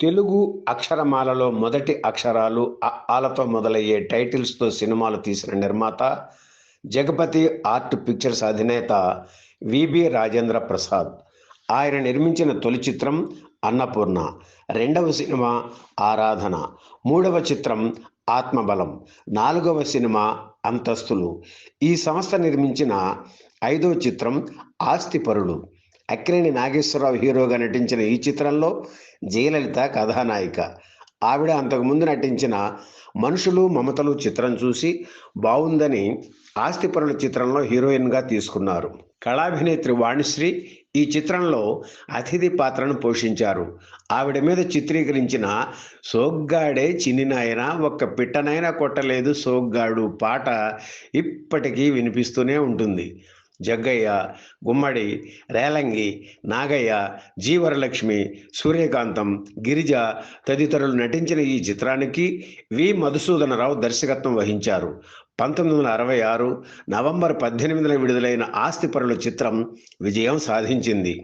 తెలుగు అక్షరమాలలో మొదటి అక్షరాలు ఆలతో మొదలయ్యే టైటిల్స్తో సినిమాలు తీసిన నిర్మాత జగపతి ఆర్ట్ పిక్చర్స్ అధినేత విబి రాజేంద్ర ప్రసాద్. ఆయన నిర్మించిన తొలి చిత్రం అన్నపూర్ణ రెండవ సినిమా ఆరాధన మూడవ చిత్రం ఆత్మబలం నాలుగవ సినిమా అంతస్తులు. ఈ సంస్థ నిర్మించిన ఐదవ చిత్రం ఆస్తిపరుడు. అక్కినేని నాగేశ్వరరావు హీరోగా నటించిన ఈ చిత్రంలో జయలలిత కథానాయిక. ఆవిడ అంతకుముందు నటించిన మనుషులు మమతలు చిత్రం చూసి బాగుందని ఆస్తిపరుల చిత్రంలో హీరోయిన్గా తీసుకున్నారు. కళాభినేత్రి వాణిశ్రీ ఈ చిత్రంలో అతిథి పాత్రను పోషించారు. ఆవిడ మీద చిత్రీకరించిన సోగ్గాడే చిన్నినాయన ఒక్క పిట్టనైనా కొట్టలేదు సోగ్గాడు పాట ఇప్పటికీ వినిపిస్తూనే ఉంటుంది. జగ్గయ్య గుమ్మడి రేలంగి నాగయ్య జీవరలక్ష్మి సూర్యకాంతం గిరిజ తదితరులు నటించిన ఈ చిత్రానికి వి. మధుసూదనరావు దర్శకత్వం వహించారు. పంతొమ్మిది వందల అరవై ఆరు నవంబర్ పద్దెనిమిదిన విడుదలైన ఆస్తిపరుల చిత్రం విజయం సాధించింది.